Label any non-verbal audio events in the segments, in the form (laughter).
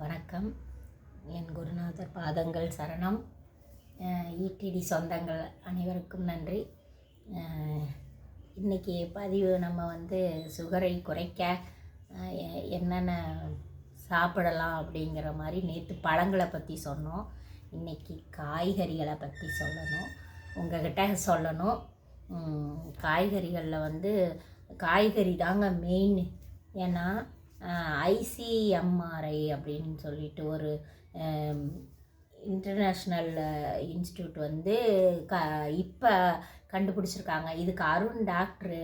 வணக்கம். என் குருநாதர் பாதங்கள் சரணம். ஈடிடி சொந்தங்கள் அனைவருக்கும் நன்றி. இன்றைக்கி இன்னைக்கு பதிவு நம்ம வந்து சுகரை குறைக்க என்னென்ன சாப்பிடலாம் அப்படிங்கிற மாதிரி நேற்று பழங்களை பற்றி சொன்னோம். இன்றைக்கி காய்கறிகளை பற்றி சொல்லணும். உங்கள்கிட்ட சொல்லணும். காய்கறிகளில் வந்து காய்கறி தாங்க மெயின் ஏன்னா ஐசிஎம்ஆர்ஐ அப்படின்னு சொல்லிட்டு ஒரு இன்டர்நேஷ்னல் இன்ஸ்டியூட் வந்து க இப்போ கண்டுபிடிச்சிருக்காங்க. இதுக்கு அருண் டாக்டர்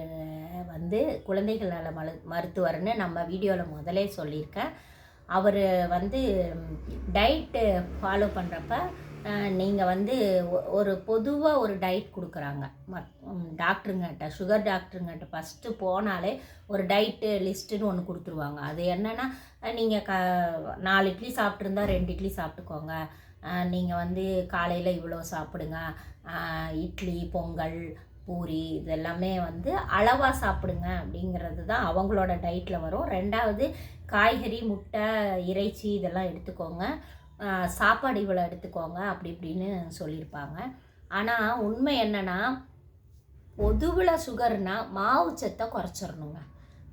வந்து குழந்தைகள் நல மரு மருத்துவர்னு நம்ம வீடியோவில் முதலே சொல்லியிருக்கேன். அவர் வந்து டயட்டு ஃபாலோ பண்ணுறப்ப நீங்கள் வந்து ஒரு பொதுவாக ஒரு டயட் கொடுக்குறாங்க. மத் டாக்டருங்கிட்ட சுகர் டாக்டருங்கிட்ட ஃபஸ்ட்டு போனாலே ஒரு டயட்டு லிஸ்ட்டுன்னு ஒன்று கொடுத்துருவாங்க. அது என்னென்னா நீங்கள் க நாலு இட்லி சாப்பிட்ருந்தா ரெண்டு இட்லி சாப்பிட்டுக்கோங்க. நீங்கள் வந்து காலையில் இவ்வளோ சாப்பிடுங்க. இட்லி பொங்கல் பூரி இதெல்லாமே வந்து அளவாக சாப்பிடுங்க அப்படிங்கிறது தான் அவங்களோட டயட்டில் வரும். ரெண்டாவது காய்கறி முட்டை இறைச்சி இதெல்லாம் எடுத்துக்கோங்க. சாப்பாடு இவ்வளோ எடுத்துக்கோங்க அப்படி இப்படின்னு சொல்லியிருப்பாங்க. ஆனால் உண்மை என்னென்னா பொதுவில் சுகர்னா மாவுச்சத்தை குறைச்சிடணுங்க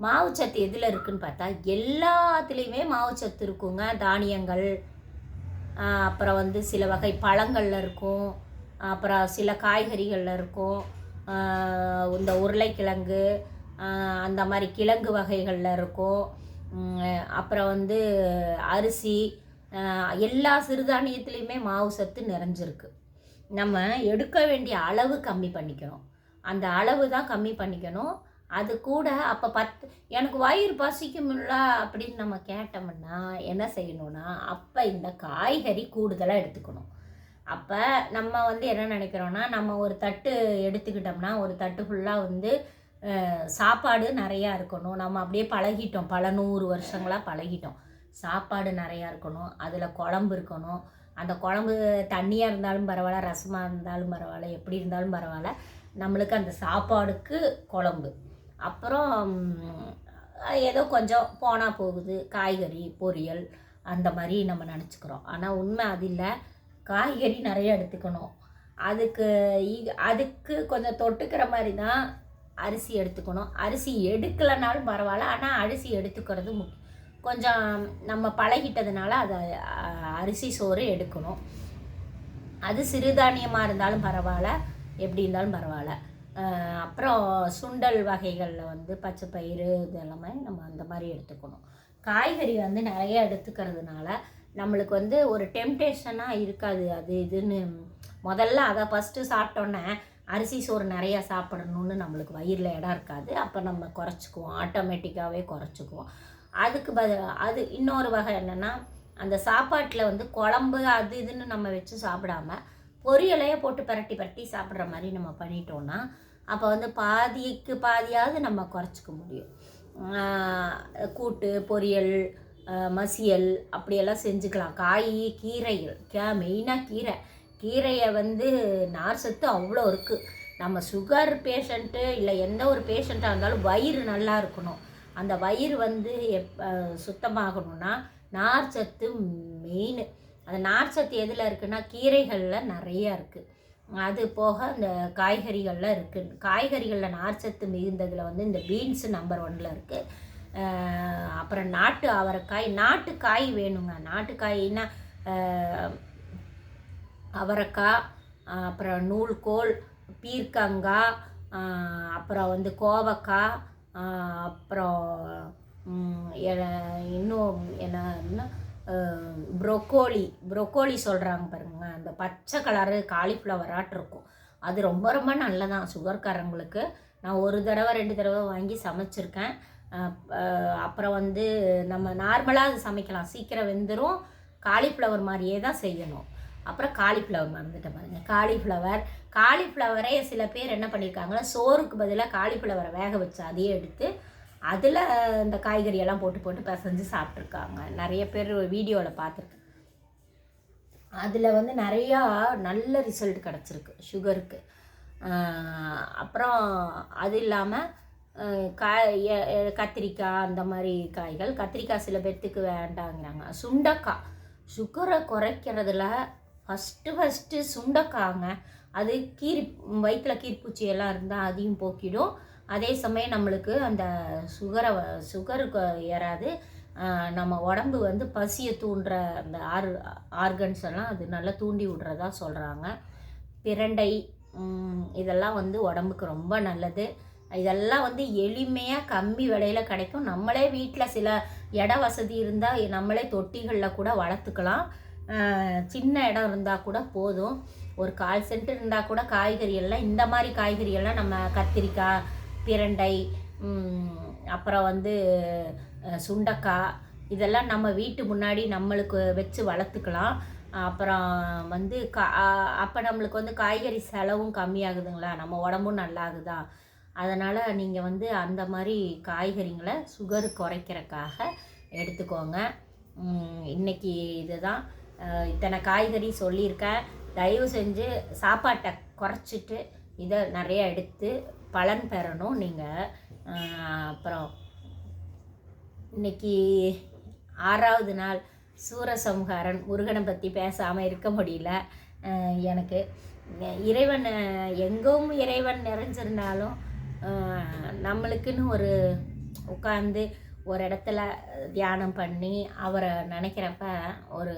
மாவுச்சத்து எதில் இருக்குன்னு பார்த்தா எல்லாத்துலேயுமே மாவுச்சத்து இருக்குங்க. தானியங்கள் அப்புறம் வந்து சில வகை பழங்களில் இருக்கும். அப்புறம் சில காய்கறிகளில் இருக்கும். இந்த உருளைக்கிழங்கு அந்த மாதிரி கிழங்கு வகைகளில் இருக்கும். அப்புறம் வந்து அரிசி எல்லா சிறுதானியத்துலேயுமே மாவு சத்து நிறைஞ்சிருக்கு. நம்ம எடுக்க வேண்டிய அளவு கம்மி பண்ணிக்கணும். அந்த அளவு தான் கம்மி பண்ணிக்கணும். அது கூட அப்போ பத்து எனக்கு வயிறு பசிக்கும்ல அப்படின்னு நம்ம கேட்டோம்னா என்ன செய்யணும்னா அப்போ இந்த காய்கறி கூடுதலாக எடுத்துக்கணும். அப்போ நம்ம வந்து என்ன நினைக்கிறோன்னா நம்ம ஒரு தட்டு எடுத்துக்கிட்டோம்னா ஒரு தட்டு ஃபுல்லாக வந்து சாப்பாடு நிறையா இருக்கணும். நம்ம அப்படியே பழகிட்டோம். பல நூறு வருஷங்களாக பழகிட்டோம். சாப்பாடு நிறையா இருக்கணும் அதில் குழம்பு இருக்கணும். அந்த குழம்பு தண்ணியாக இருந்தாலும் பரவாயில்ல ரசமாக இருந்தாலும் பரவாயில்ல எப்படி இருந்தாலும் பரவாயில்ல நம்மளுக்கு அந்த சாப்பாடுக்கு குழம்பு. அப்புறம் ஏதோ கொஞ்சம் போனால் போகுது காய்கறி பொரியல் அந்த மாதிரி நம்ம நினச்சிக்கிறோம். ஆனால் உண்மை அது இல்லை. காய்கறி நிறைய எடுத்துக்கணும். அதுக்கு அதுக்கு கொஞ்சம் தொட்டுக்கிற மாதிரி தான் அரிசி எடுத்துக்கணும். அரிசி எடுக்கலைனாலும் பரவாயில்ல ஆனால் அரிசி எடுத்துக்கிறது முக்கியம். கொஞ்சம் நம்ம பழகிட்டதுனால அதை அரிசி சோறு எடுக்கணும். அது சிறுதானியமாக இருந்தாலும் பரவாயில்ல எப்படி இருந்தாலும் பரவாயில்ல. அப்புறம் சுண்டல் வகைகளில் வந்து பச்சை பயிறு இதெல்லாமே நம்ம அந்த மாதிரி எடுத்துக்கணும். காய்கறி வந்து நிறைய எடுத்துக்கிறதுனால நம்மளுக்கு வந்து ஒரு டெம்டேஷனாக இருக்காது அது இதுன்னு. முதல்ல அதை ஃபஸ்ட்டு சாப்பிட்டோன்னே அரிசி சோறு நிறையா சாப்பிடணும்னு நம்மளுக்கு வயிறில் இடம் இருக்காது. அப்போ நம்ம குறைச்சிக்குவோம் ஆட்டோமேட்டிக்காகவே குறைச்சிக்குவோம். அதுக்கு பதில் அது இன்னொரு வகை என்னென்னா அந்த சாப்பாட்டில் வந்து குழம்பு அது இதுன்னு நம்ம வச்சு சாப்பிடாம பொரியலையே போட்டு பரட்டி பரட்டி சாப்பிட்ற மாதிரி நம்ம பண்ணிட்டோம்னா அப்போ வந்து பாதிக்கு பாதியாவது நம்ம குறைச்சிக்க முடியும். கூட்டு பொரியல் மசியல் அப்படியெல்லாம் செஞ்சுக்கலாம். காய் கீரைகள் கே மெயினாக கீரை. கீரையை வந்து நார் சத்து அவ்வளோ இருக்குது நம்ம சுகர் பேஷண்ட்டு இல்லை எந்த ஒரு பேஷண்ட்டாக இருந்தாலும் வயிறு நல்லா இருக்கணும். அந்த வயிறு வந்து எப் சுத்தமாகணும்னா நார் சத்து மெயின் அந்த நார் சத்து எதில் இருக்குன்னா கீரைகளில் நிறையா இருக்குது அது போக இந்த காய்கறிகளில் இருக்குது காய்கறிகளில் நார் சத்து மிகுந்ததில் வந்து இந்த பீன்ஸு நம்பர் ஒன்னில் இருக்குது அப்புறம் நாட்டு அவரைக்காய். நாட்டு காய் வேணுங்க. நாட்டுக்காய்னா அவரைக்காய் அப்புறம் நூல்கோல் பீர்க்கங்காய் அப்புறம் வந்து கோவக்காய் அப்புறம் இன்னும் என்னன்னா ப்ரொக்கோலி ப்ரொக்கோலி சொல்கிறாங்க பாருங்க. அந்த பச்சை கலரு காலிஃப்ளவராட்டு இருக்கும். அது ரொம்ப ரொம்ப நல்லதான். சுகர்காரங்களுக்கு நான் ஒரு தடவை ரெண்டு தடவை வாங்கி சமைச்சிருக்கேன். அப்புறம் வந்து நம்ம நார்மலாக அது சமைக்கலாம். சீக்கிரம் வெந்துடும் காலிஃப்ளவர் மாதிரியே தான் செய்யணும். அப்புறம் காலிஃப்ளவர் மறந்துட்டேன் பாருங்கள் காலிஃப்ளவர் காலிஃப்ளவரை சில பேர் என்ன பண்ணியிருக்காங்கன்னா சோறுக்கு பதிலாக காலிஃப்ளவரை வேக வச்சு அதையே எடுத்து அதில் இந்த காய்கறியெல்லாம் போட்டு போட்டு பிசைஞ்சு சாப்பிட்ருக்காங்க நிறைய பேர் வீடியோவில் பார்த்துருக்கேன். அதில் வந்து நிறையா நல்ல ரிசல்ட் கிடச்சிருக்கு சுகருக்கு அப்புறம் அது இல்லாமல் காய் எ- கத்திரிக்காய் அந்த மாதிரி காய்கள். கத்திரிக்காய் சில பேர்த்துக்கு வேண்டாங்கிறாங்க. சுண்டக்காய். சுகரை குறைக்கிறதுல ஃபஸ்ட்டு ஃபஸ்ட்டு சுண்டக்காங்க அது கீரி வயிற்றில் கீர்ப்பூச்சி எல்லாம் இருந்தால் அதையும் போக்கிடும். அதே சமயம் நம்மளுக்கு அந்த சுகரை சுகருக்கு ஏறாது. நம்ம உடம்பு வந்து பசியை தூண்டுற அந்த ஆர் ஆர்கன்ஸ் எல்லாம் அது நல்லா தூண்டி விடுறதா சொல்கிறாங்க பிரண்டை இதெல்லாம் வந்து உடம்புக்கு ரொம்ப நல்லது. இதெல்லாம் வந்து எளிமையாக கம்மி விலையில் கிடைக்கும். நம்மளே வீட்டில் சில இட வசதி இருந்தால் நம்மளே தொட்டிகளில் கூட வளர்த்துக்கலாம். சின்ன இடம் இருந்தால் கூட போதும். ஒரு கால் சென்ட் இருந்தால் கூட காய்கறி எல்லாம் இந்த மாதிரி காய்கறி எல்லாம் நம்ம கத்திரிக்காய் பிரண்டை அப்புறம் வந்து சுண்டக்காய் இதெல்லாம் நம்ம வீட்டு முன்னாடி நம்மளுக்கு வச்சு வளர்த்துக்கலாம். அப்புறம் வந்து கா அப்போ நம்மளுக்கு வந்து காய்கறி செலவும் கம்மியாகுதுங்களா? நம்ம உடம்பும் நல்லாகுதா? அதனால் நீங்கள் வந்து அந்த மாதிரி காய்கறிங்களை சுகர் குறைக்கிறக்காக எடுத்துக்கோங்க. இன்றைக்கி இதுதான். இத்தனை காய்கறி சொல்லியிருக்கேன். தயவு செஞ்சு சாப்பாட்டை குறைச்சிட்டு இதை நிறைய எடுத்து பலன் பெறணும் நீங்கள் அப்புறம் இன்னைக்கு ஆறாவது நாள் சூரசம்ஹாரன் முருகனை பற்றி பேசாமல் இருக்க முடியல எனக்கு. இறைவன் எங்கவும் எங்கும் இறைவன் நிறைஞ்சிருந்தாலும் நம்மளுக்குன்னு ஒரு உட்காந்து ஒரு இடத்துல தியானம் பண்ணி அவரை நினைக்கிறப்ப ஒரு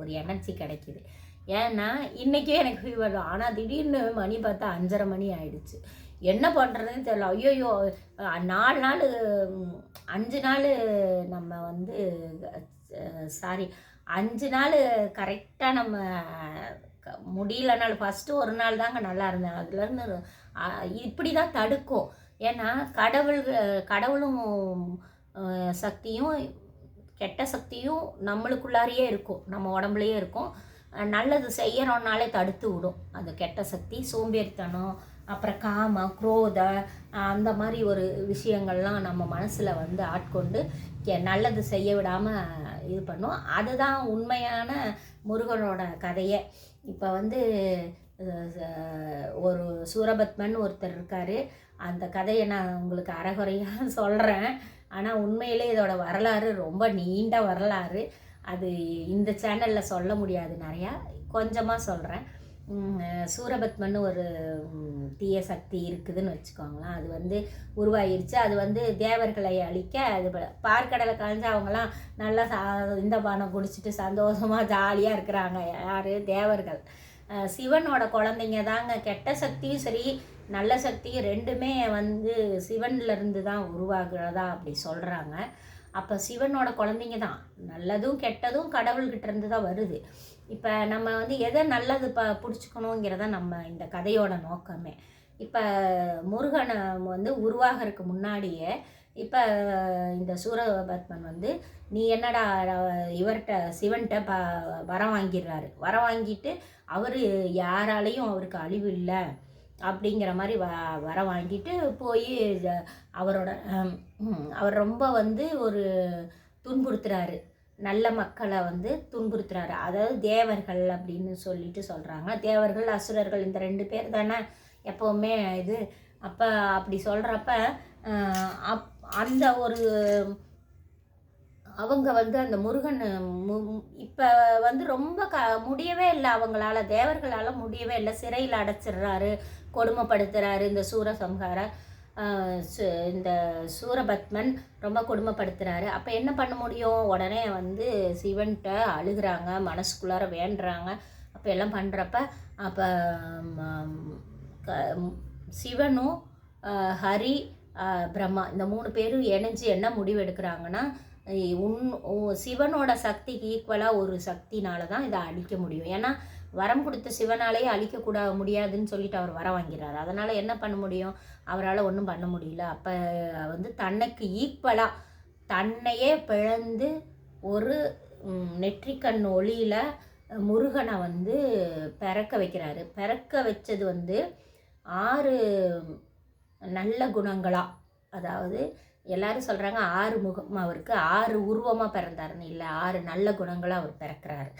ஒரு எனர்ஜி கிடைக்குது. ஏன்னா இன்றைக்கே எனக்கு ஃபீவர் ஆனால் திடீர்னு மணி பார்த்தா அஞ்சரை மணி ஆயிடுச்சு. என்ன பண்ணுறதுன்னு தெரியல. ஐயோயோ நாலு நாள் அஞ்சு நாள் நம்ம வந்து சாரி அஞ்சு நாள் கரெக்டாக நம்ம க- முடியலனாலும் ஃபஸ்ட்டு ஒரு நாள் தாங்க நல்லா இருந்தேன். அதுலேருந்து இப்படி தான் தடுக்கும். ஏன்னா கடவுள் கடவுளும் சக்தியும் கெட்ட சக்தியும் நம்மளுக்குள்ளாரையே இருக்கும். நம்ம உடம்புலையே இருக்கும். நல்லது செய்யறோன்னாலே தடுத்து விடும். அந்த கெட்ட சக்தி சோம்பேறித்தனம் அப்புறம் காம குரோத அந்த மாதிரி ஒரு விஷயங்கள்லாம் நம்ம மனசில் வந்து ஆட்கொண்டு நல்லது செய்ய விடாமல் இது பண்ணும். அதுதான் உண்மையான முருகனோட கதையை. இப்போ வந்து ஒரு சூரபத்மன் ஒருத்தர் இருக்கார். அந்த கதையை நான் உங்களுக்கு அறகுறையாக (laughs) சொல்கிறேன் ஆனால் உண்மையிலே இதோட வரலாறு ரொம்ப நீண்ட வரலாறு. அது இந்த சேனலில் சொல்ல முடியாது நிறையா. கொஞ்சமாக சொல்கிறேன் சூரபத்மன் ஒரு தீய சக்தி இருக்குதுன்னு வச்சுக்கோங்களேன். அது வந்து உருவாயிருச்சு. அது வந்து தேவர்களை அழிக்க அது பார்க்கடலை கலைஞ்சு அவங்களாம் நல்லா சா இந்த பானம் குடிச்சிட்டு சந்தோஷமாக ஜாலியாக இருக்கிறாங்க. யார்? தேவர்கள். சிவனோட குழந்தைங்க தாங்க. கெட்ட சக்தியும் சரி நல்ல சக்தியும் ரெண்டுமே வந்து சிவன்லேருந்து தான் உருவாகிறதா அப்படி சொல்கிறாங்க அப்போ சிவனோட குழந்தைங்க தான். நல்லதும் கெட்டதும் கடவுள்கிட்ட இருந்து தான் வருது. இப்போ நம்ம வந்து எதை நல்லது ப பிடிச்சிக்கணுங்கிறத நம்ம இந்த கதையோட நோக்கமே. இப்போ முருகனை வந்து உருவாகிறதுக்கு முன்னாடியே இப்போ இந்த சூரபத்மன் வந்து நீ என்னடா இவர்கிட்ட சிவன்கிட்ட ப வரம் வாங்கிடுறாரு. வரம் வாங்கிட்டு அவர் யாராலையும் அவருக்கு அழிவு இல்லை. அப்படிங்கிற மாதிரி வ வர வாங்கிட்டு போய் அவரோட அவர் ரொம்ப வந்து ஒரு துன்புறுத்துறாரு. நல்ல மக்களை வந்து துன்புறுத்துறாரு. அதாவது தேவர்கள் அப்படின்னு சொல்லிட்டு சொல்கிறாங்க தேவர்கள் அசுரர்கள் இந்த ரெண்டு பேர் தானே எப்போவுமே இது. அப்போ அப்படி சொல்கிறப்ப அப் அந்த ஒரு அவங்க வந்து அந்த முருகன் இப்போ வந்து ரொம்ப க முடியவே இல்லை அவங்களால. தேவர்களால் முடியவே இல்லை. சிறையில் அடைச்சிடுறாரு கொடுமைப்படுத்துகிறாரு இந்த சூரசம்ஹார சு- இந்த சூரபத்மன் ரொம்ப கொடுமைப்படுத்துகிறாரு அப்போ என்ன பண்ண முடியும்? உடனே வந்து சிவன்கிட்ட அழுகிறாங்க மனசுக்குள்ளார வேண்டுறாங்க. அப்போ எல்லாம் பண்ணுறப்ப அப்போ சிவனும் ஹரி பிரம்மா இந்த மூணு பேரும் இணைஞ்சு என்ன முடிவு எடுக்கிறாங்கன்னா உன் சிவனோட சக்திக்கு ஈக்குவலாக ஒரு சக்தினால தான் இதை அழிக்க முடியும். ஏன்னா வரம் கொடுத்த சிவனாலேயே அழிக்கக்கூட முடியாதுன்னு சொல்லிட்டு அவர் வர வாங்கிறார். அதனால் என்ன பண்ண முடியும்? அவரால் ஒன்றும் பண்ண முடியல. அப்போ வந்து தன்னைக்கு ஈக்குவலாக தன்னையே பிளந்து ஒரு நெற்றிக்கண் ஒளியில் முருகனை வந்து பிறக்க வைக்கிறாரு. பிறக்க வச்சது வந்து ஆறு நல்ல குணங்களாக அதாவது எல்லாரும் சொல்கிறாங்க ஆறு முகம் அவருக்கு ஆறு உருவமாக பிறந்தாருன்னு இல்லை ஆறு நல்ல குணங்களாக அவர் பிறக்கிறார்.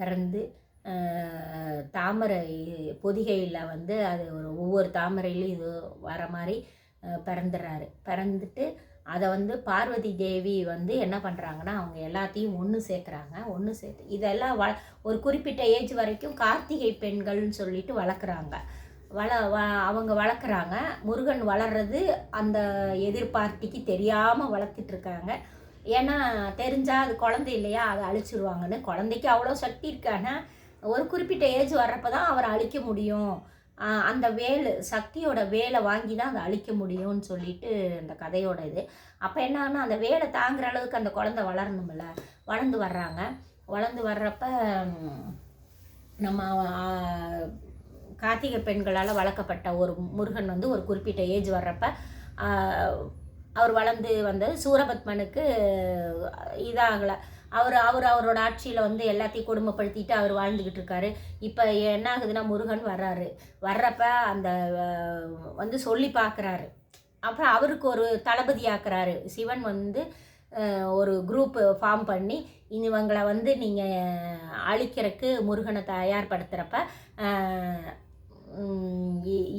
பிறந்து தாமரை பொதிகையில் வந்து அது ஒரு ஒவ்வொரு தாமரையிலும் இது வர மாதிரி பிறந்துடுறாரு பிறந்துட்டு அதை வந்து பார்வதி தேவி வந்து என்ன பண்ணுறாங்கன்னா அவங்க எல்லாத்தையும் ஒன்று சேர்க்குறாங்க. ஒன்று சேர்த்து இதெல்லாம் வ ஒரு குறிப்பிட்ட ஏஜ் வரைக்கும் கார்த்திகை பெண்கள்னு சொல்லிட்டு வளர்க்குறாங்க. வள வ அவங்க வளர்க்குறாங்க. முருகன் வளர்றது அந்த எதிர்பார்ட்டிக்கு தெரியாமல் வளர்த்துட்ருக்காங்க. ஏன்னா தெரிஞ்சால் அது குழந்தை இல்லையா அதை அழிச்சிருவாங்கன்னு. குழந்தைக்கு அவ்வளோ சக்தி இருக்கானா ஒரு குறிப்பிட்ட ஏஜ் வர்றப்ப தான் அவரை அழிக்க முடியும். அந்த வேல் சக்தியோட வேலை வாங்கி தான் அதை அழிக்க முடியும்னு சொல்லிட்டு அந்த கதையோட இது. அப்போ என்னன்னா அந்த வேலை தாங்குற அளவுக்கு அந்த குழந்தை வளரணும்ல. வளர்ந்து வர்றாங்க. வளர்ந்து வர்றப்ப நம்ம கார்த்திகை பெண்களால் வளர்க்கப்பட்ட ஒரு முருகன் வந்து ஒரு குறிப்பிட்ட ஏஜ் வர்றப்ப அவர் வளர்ந்து வந்தது சூரபத்மனுக்கு இதாகலை. அவர் அவர் அவரோட ஆட்சியில் வந்து எல்லாத்தையும் கொடுமைப்படுத்திட்டு அவர் வாழ்ந்துக்கிட்டு இருக்காரு. இப்போ என்ன ஆகுதுன்னா முருகன் வர்றாரு. வர்றப்ப அந்த வந்து சொல்லி பார்க்குறாரு அப்புறம் அவருக்கு ஒரு தளபதி ஆக்குறாரு. சிவன் வந்து ஒரு குரூப் ஃபார்ம் பண்ணி இவங்களை வந்து நீங்கள் அழிக்கிறதுக்கு முருகனை தயார்படுத்துகிறப்ப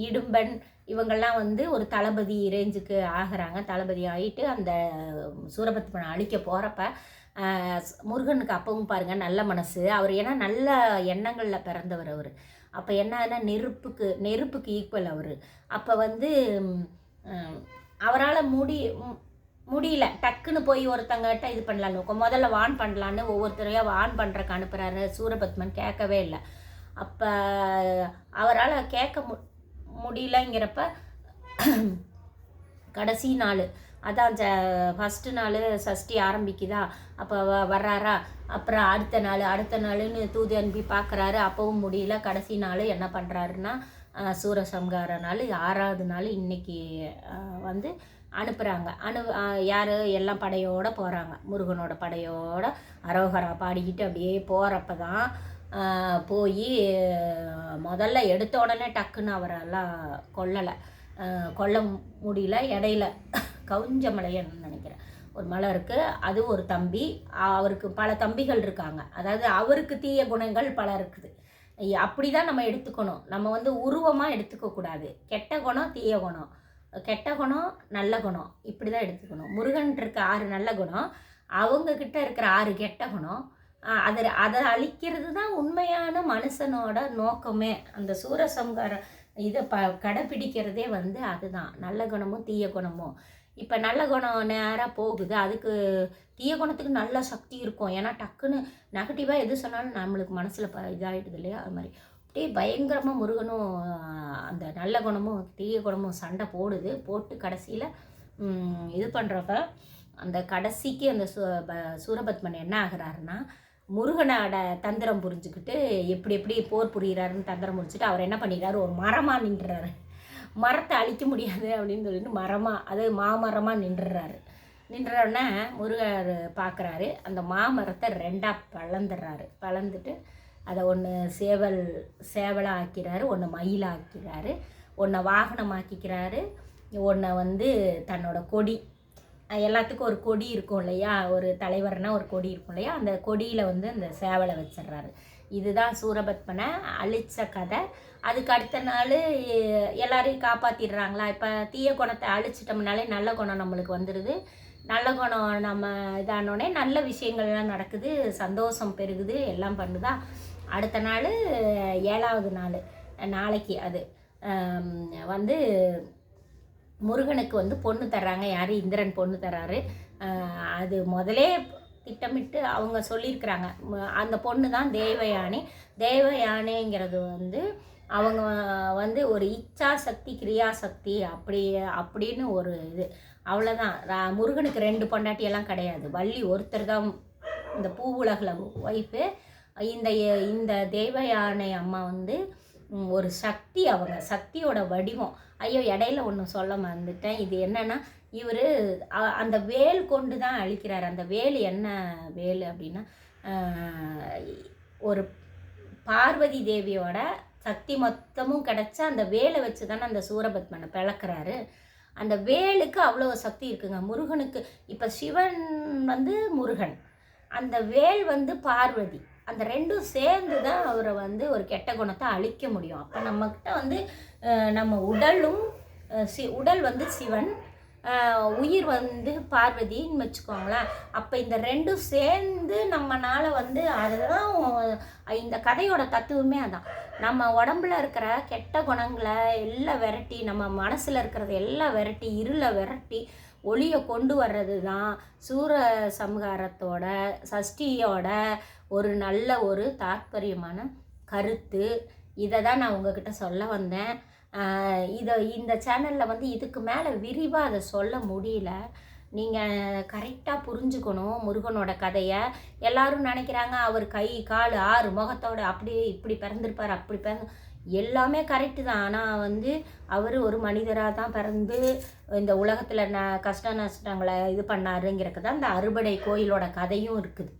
இடும்பன் இவங்கெல்லாம் வந்து ஒரு தளபதி ரேஞ்சுக்கு ஆகிறாங்க. தளபதி ஆகிட்டு அந்த சூரபத்மனை அழிக்க போகிறப்ப முருகனுக்கு அப்பவும் பாருங்கள் நல்ல மனசு. அவர் ஏன்னா நல்ல எண்ணங்களில் பிறந்தவர் அவர். அப்போ என்னன்னா நெருப்புக்கு நெருப்புக்கு ஈக்குவல் அவர். அப்போ வந்து அவரால் முடி முடியல. டக்குன்னு போய் ஒருத்தங்கிட்ட இது பண்ணலான்னு முதல்ல வான் பண்ணலான்னு ஒவ்வொருத்தரையாக வான் பண்ணுறக்கு அனுப்புகிறாரு சூரபத்மன். கேட்கவே இல்லை. அப்போ அவரால் கேட்க மு முடியலங்கிறப்ப கடைசி நாள். அதான் ஜ ஃபஸ்ட்டு நாள் சஷ்டி ஆரம்பிக்குதா? அப்போ வ- வர்றாரா? அப்புறம் அடுத்த நாள் அடுத்த நாளுன்னு தூது அனுப்பி பார்க்குறாரு அப்பவும் முடியல. கடைசி நாள் என்ன பண்ணுறாருன்னா சூரசம்ஹார நாள் ஆறாவது நாள் இன்னைக்கு வந்து அனுப்புகிறாங்க அனு யார்? எல்லாம் படையோடு போகிறாங்க முருகனோட படையோட அரோகரா பாடிக்கிட்டு அப்படியே போகிறப்ப தான் போய் முதல்ல எடுத்த உடனே டக்குன்னு அவரெல்லாம் கொல்லலை. கொல்ல முடியல. இடையில கவுஞ்சமலையன்னு நினைக்கிறேன். ஒரு மலை இருக்குது அது ஒரு தம்பி. அவருக்கு பல தம்பிகள் இருக்காங்க. அதாவது அவருக்கு தீய குணங்கள் பல இருக்குது. அப்படி தான் நம்ம எடுத்துக்கணும். நம்ம வந்து உருவமாக எடுத்துக்கக்கூடாது கெட்ட குணம் தீய குணம். கெட்ட குணம் நல்ல குணம். இப்படி தான் எடுத்துக்கணும். முருகன் இருக்க ஆறு நல்ல குணம். அவங்கக்கிட்ட இருக்கிற ஆறு கெட்ட குணம். அதை அதை அழிக்கிறது தான் உண்மையான மனுஷனோட நோக்கமே. அந்த சூரசம்ஹாரம் இதை ப கடைப்பிடிக்கிறதே வந்து அதுதான். நல்ல குணமும் தீய குணமும். இப்போ நல்ல குணம் நேராக போகுது. அதுக்கு தீய குணத்துக்கு நல்ல சக்தி இருக்கும். ஏன்னா டக்குன்னு நெகட்டிவாக எது சொன்னாலும் நம்மளுக்கு மனசில் ப இதாகிடுது இல்லையா? அது மாதிரி. அப்படியே பயங்கரமாக முருகனும் அந்த நல்ல குணமும் தீய குணமும் சண்டை போடுது. போட்டு கடைசியில் இது பண்ணுறப்ப அந்த கடைசிக்கு அந்த சு ப- சூரபத்மன் என்ன ஆகுறாருன்னா முருகனோட தந்திரம் புரிஞ்சுக்கிட்டு எப்படி எப்படி போர் புரிகிறாருன்னு தந்திரம் முடிச்சுட்டு அவர் என்ன பண்ணிடுறாரு? ஒரு மரமாக நின்றுறாரு. மரத்தை அழிக்க முடியாது அப்படின்னு சொல்லிட்டு மரமாக அது மாமரமாக நின்றுறாரு. நின்றோடனே முருகர் பார்க்குறாரு. அந்த மாமரத்தை ரெண்டாக பழந்துடுறாரு. பழந்துட்டு அதை ஒன்று சேவல் சேவலாக ஆக்கிறாரு ஒன்று மயிலாக ஆக்கிறாரு ஒன்றை வாகனமாக்கிக்கிறாரு ஒன்றை வந்து தன்னோட கொடி எல்லாத்துக்கும் ஒரு கொடி இருக்கும் இல்லையா? ஒரு தலைவர்னா ஒரு கொடி இருக்கும் இல்லையா? அந்த கொடியில் வந்து அந்த சேவலை வச்சிடுறாரு. இதுதான் சூரபத்மனை அழிச்ச கதை. அதுக்கு அடுத்த நாள் எல்லாரையும் காப்பாற்றிடுறாங்களா இப்போ தீய குணத்தை அழிச்சிட்டோம்னாலே நல்ல குணம் நம்மளுக்கு வந்துடுது நல்ல குணம் நம்ம இதானோடனே நல்ல விஷயங்கள்லாம் நடக்குது. சந்தோஷம் பெருகுது. எல்லாம் பண்ணுதா. அடுத்த நாள் ஏழாவது நாள் நாளைக்கு அது வந்து முருகனுக்கு வந்து பொண்ணு தர்றாங்க. யார்? இந்திரன் பொண்ணு தர்றாரு. அது முதலே திட்டமிட்டு அவங்க சொல்லியிருக்கிறாங்க. அந்த பொண்ணு தான் தேவயானி. தேவயானைங்கிறது வந்து அவங்க வந்து ஒரு இச்சா சக்தி கிரியா சக்தி அப்படி அப்படின்னு ஒரு இது. அவ்வளோதான் ரா- முருகனுக்கு ரெண்டு பொண்டாட்டியெல்லாம் கிடையாது. வள்ளி ஒருத்தர் தான் இந்த பூவுலகில் ஒய்ஃபு இந்த இந்த தேவயானை அம்மா வந்து ஒரு சக்தி அவங்க சக்தியோட வடிவம். ஐயோ இடையில ஒன்று சொல்ல மறந்துட்டேன். இது என்னன்னா இவர் அந்த வேல் கொண்டு தான் அழிக்கிறார். அந்த வேல் என்ன வேல் அப்படின்னா ஒரு பார்வதி தேவியோட சக்தி மொத்தமும் கிடச்ச அந்த வேலை வச்சு தானே அந்த சூரபத்மனை பிளக்குறாரு. அந்த வேலுக்கு அவ்வளோ சக்தி இருக்குங்க. முருகனுக்கு இப்போ சிவன் வந்து முருகன். அந்த வேல் வந்து பார்வதி. அந்த ரெண்டும் சேர்ந்து தான் அவரை வந்து ஒரு கெட்ட குணத்தை அழிக்க முடியும். அப்போ நம்மக்கிட்ட வந்து நம்ம உடலும் சி உடல் வந்து சிவன் உயிர் வந்து பார்வதின்னு வச்சுக்கோங்களேன். அப்போ இந்த ரெண்டும் சேர்ந்து நம்மனால் வந்து அதுதான் இந்த கதையோட தத்துவமே அதான். நம்ம உடம்புல இருக்கிற கெட்ட குணங்களை எல்லாம் விரட்டி நம்ம மனசில் இருக்கிறத எல்லாம் விரட்டி இருளை விரட்டி ஒளியை கொண்டு வர்றது தான் சூர சம்ஹாரத்தோட சஷ்டியோட ஒரு நல்ல ஒரு தாற்பயமான கருத்து. இதை தான் நான் உங்ககிட்ட சொல்ல வந்தேன். இதை இந்த சேனலில் வந்து இதுக்கு மேலே விரிவாக அதை சொல்ல முடியல. நீங்கள் கரெக்டாக புரிஞ்சுக்கணும் முருகனோட கதையை. எல்லாரும் நினைக்கிறாங்க அவர் கை கால் ஆறு முகத்தோட அப்படியே இப்படி பிறந்திருப்பார் அப்படி பிறந்து எல்லாமே கரெக்டு தான். ஆனால் வந்து அவர் ஒரு மனிதராக தான் பிறந்து இந்த உலகத்தில் ந கஷ்ட நஷ்டங்களை இது பண்ணாருங்கிறக்கு தான் இந்த அறுபடை கோயிலோட கதையும் இருக்குது.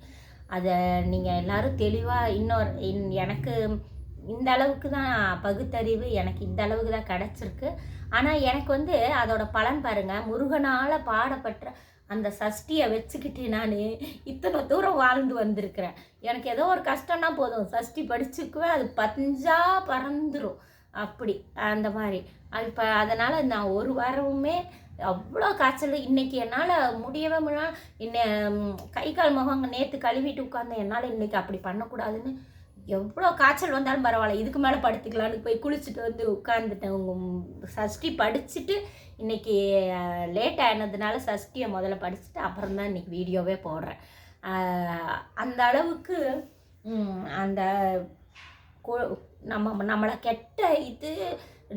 அதை நீங்கள் எல்லாரும் தெளிவாக இன்னொரு இன் எனக்கு இந்த அளவுக்கு தான் பகுத்தறிவு எனக்கு இந்த அளவுக்கு தான் கிடச்சிருக்கு. ஆனால் எனக்கு வந்து அதோட பலன் பாருங்கள் முருகனால் பாடப்பட்ட அந்த சஷ்டியை வச்சுக்கிட்டு நான் இத்தனை தூரம் வாழ்ந்து வந்திருக்கிறேன். எனக்கு ஏதோ ஒரு கஷ்டம்னா போதும். சஷ்டி படிச்சுக்குவேன் அது பஞ்சா பறந்துடும் அப்படி அந்த மாதிரி. அது இப்போ அதனால் நான் ஒரு வாரமுமே அவ்வளோ காய்ச்சல். இன்னைக்கு என்னால் முடியவே முடியல. இன்ன கை கால் முகம் நேற்று கழுவிட்டு உட்காந்து என்னால் இன்னைக்கு அப்படி பண்ணக்கூடாதுன்னு. எவ்வளோ காய்ச்சல் வந்தாலும் பரவாயில்ல. இதுக்கு மேலே படுத்துக்கலான்னு போய் குளிச்சுட்டு வந்து உட்காந்துட்டேன் உங்கள் சஷ்டி படிச்சுட்டு இன்னைக்கு லேட் ஆனதுனால சஷ்டியை முதல்ல படிச்சுட்டு அப்புறம் தான் இன்றைக்கி வீடியோவே போடுறேன். அந்த அளவுக்கு அந்த நம்ம நம்மளை கெட்ட இது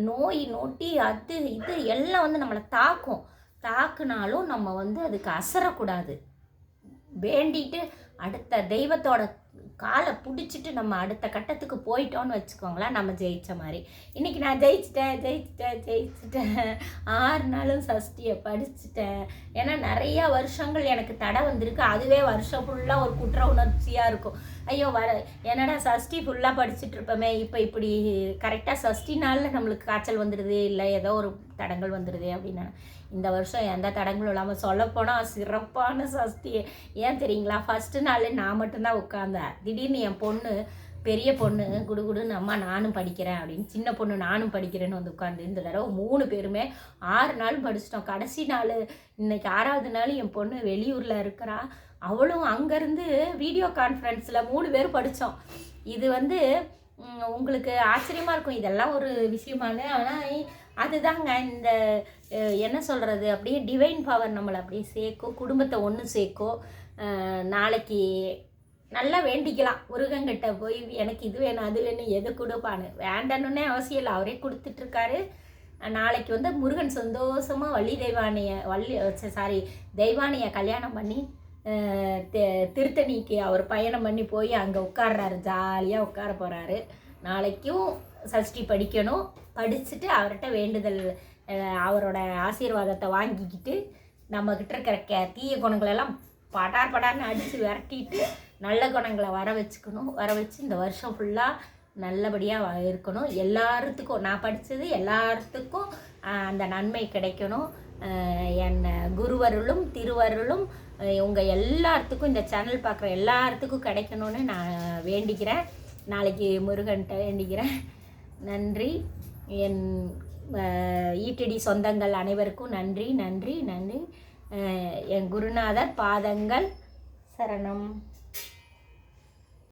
நோய் நொட்டி அது இது எல்லாம் வந்து நம்மளை தாக்கும். தாக்குனாலும் நம்ம வந்து அதுக்கு அசரக்கூடாது. வேண்டிட்டு அடுத்த தெய்வத்தோட காலை பிடிச்சிட்டு நம்ம அடுத்த கட்டத்துக்கு போயிட்டோம்னு வச்சுக்கோங்களேன் நம்ம ஜெயித்த மாதிரி. இன்றைக்கி நான் ஜெயிச்சிட்டேன் ஜெயிச்சிட்டேன் ஜெயிச்சிட்டேன். ஆறு நாளும் சஷ்டியை படிச்சுட்டேன். ஏன்னா நிறையா வருஷங்கள் எனக்கு தடை வந்திருக்கு. அதுவே வருஷம் ஃபுல்லாக ஒரு குற்ற உணர்ச்சியாக இருக்கும். ஐயோ வர என்னடா சஷ்டி ஃபுல்லாக படிச்சுட்டு இருப்போமே இப்போ இப்படி கரெக்டாக சஷ்டி நாளில் நம்மளுக்கு காய்ச்சல் வந்துடுது இல்லை ஏதோ ஒரு தடங்கள் வந்துடுது அப்படின்னு இந்த வருஷம் எந்த தடங்களும் இல்லாமல் சொல்லப்போனால் சிறப்பான சஷ்டி ஏன் தெரியுங்களா? ஃபஸ்ட்டு நாள் நான் மட்டும்தான் உட்காந்தேன் திடீர்னு என் பொண்ணு பெரிய பொண்ணு குடுகுடுன்னு அம்மா நானும் படிக்கிறேன் அப்படின்னு சின்ன பொண்ணு நானும் படிக்கிறேன்னு வந்து உட்காந்து இந்த தடவை மூணு பேருமே ஆறு நாள் படிச்சிட்டோம். கடைசி நாள் இன்னைக்கு ஆறாவது நாள் என் பொண்ணு வெளியூரில் இருக்கிறா. அவளும் அங்கேருந்து வீடியோ கான்ஃபரன்ஸில் மூணு பேர் படித்தோம் இது வந்து உங்களுக்கு ஆச்சரியமாக இருக்கும். இதெல்லாம் ஒரு விஷயமானு ஆனால் அதுதாங்க இந்த என்ன சொல்கிறது அப்படியே டிவைன் பவர் நம்மளை அப்படியே சேர்க்கும். குடும்பத்தை ஒன்று சேர்க்கும். நாளைக்கு நல்லா வேண்டிக்கலாம். முருகங்கிட்ட போய் எனக்கு இது வேணும் அது வேணும் எது கொடுப்பான்னு? வேண்டணுன்னே அவசியம் இல்லை. அவரே கொடுத்துட்ருக்காரு. நாளைக்கு வந்து முருகன் சந்தோஷமாக வள்ளி தெய்வானைய வள்ளி சாரி தெய்வானையை கல்யாணம் பண்ணி திருத்தணிக்கு அவர் பயணம் பண்ணி போய் அங்கே உட்கார்றாரு. ஜாலியாக உட்கார போகிறாரு நாளைக்கும் சஷ்டி படிக்கணும். படிச்சுட்டு அவர்கிட்ட வேண்டுதல் அவரோட ஆசீர்வாதத்தை வாங்கிக்கிட்டு நம்மக்கிட்ட இருக்கிற கே தீய குணங்களெல்லாம் படார் படார்னு அடித்து விரட்டிட்டு நல்ல குணங்களை வர வச்சுக்கணும். வர வச்சு இந்த வருஷம் ஃபுல்லாக நல்லபடியாக இருக்கணும். எல்லாத்துக்கும் நான் படித்தது எல்லாத்துக்கும் அந்த நன்மை கிடைக்கணும். என் குருவருளும் திருவருளும் உங்கள் எல்லாத்துக்கும் இந்த சேனல் பார்க்குற எல்லாத்துக்கும் கிடைக்கணும்னு நான் வேண்டிக்கிறேன். நாளைக்கு முருகன்கிட்ட வேண்டிக்கிறேன். நன்றி. என் ஈட்டடி சொந்தங்கள் அனைவருக்கும் நன்றி நன்றி நன்றி. என் குருநாதர் பாதங்கள் சரணம்.